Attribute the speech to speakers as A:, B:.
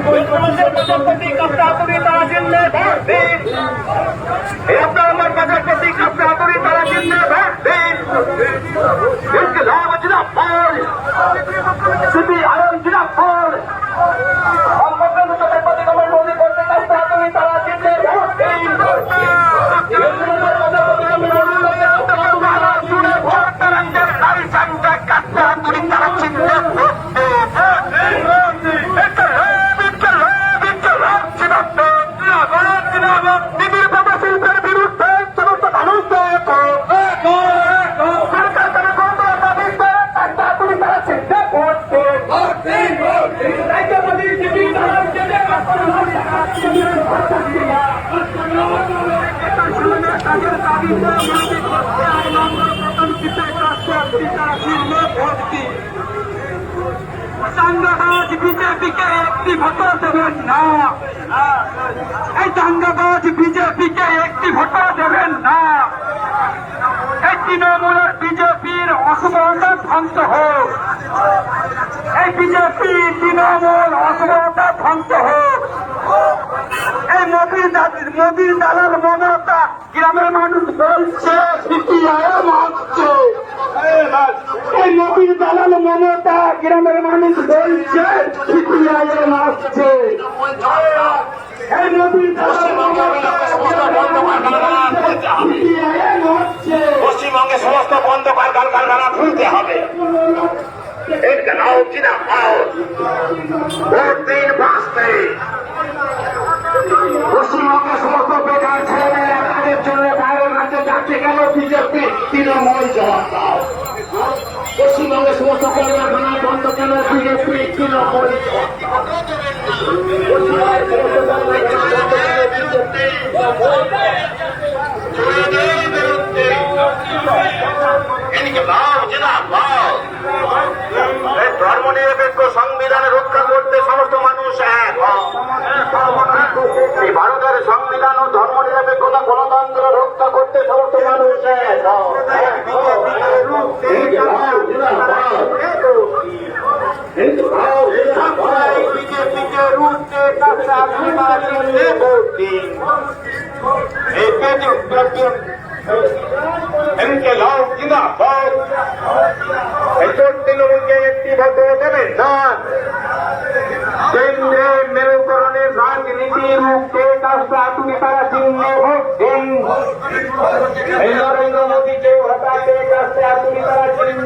A: তারিখ কাছে দাঙ্গাবাজ বিজেপিকে একটি ভোটও দেবেন না এই দাঙ্গাবাজ বিজেপিকে একটি ভোটও দেবেন না এই তৃণমূলের বিজেপির অসুবিধা ধ্বংস হোক এই বিজেপি তৃণমূল অসুবিধা ধ্বংস হোক। এই মোদীর দা- মোদীর দালাল মমতা গ্রামের মানুষ বলছে এই মোদীর দালাল মমতা গ্রামের মানুষ বলছে সিপিআইএম এই মোদীর দালাল মমতা সিপিআইএম হচ্ছে
B: পশ্চিমবঙ্গে সমস্ত বন্ধ কারখানা খুলতে হবে। এর কেন
A: তৃণমূল জবাব দাও পশ্চিমবঙ্গে সমস্ত কলকারখানা বন্ধ কেন? বিজেপি তৃণমূল জবাব দাও পশ্চিমবঙ্গে সমস্ত কলকারখানা বন্ধ কেন বিজেপি
B: এদিকে লাভ জিনা লাভ এই ধর্ম নিরপেক্ষ সংবিধান রক্ষা করতে সমস্ত মানুষ এক ভারতের সংবিধান ও ধর্ম নিরপেক্ষতা গণতন্ত্র রক্ষা করতে সমস্ত মানুষ এক এদিকে লাভ জিনা লাভ লাভ
A: বিজেপিকে রুখতে আপনি মাঝে ভোট দিন এই পেটুন পেটুন
B: এদিকে লাভ জিনা লাভ এই চোট তৃণমূলকে একটি ভোট দেবেন না
A: কেন্দ্রে মেরুকরণের রাজনীতি তারা তারা চিহ্নে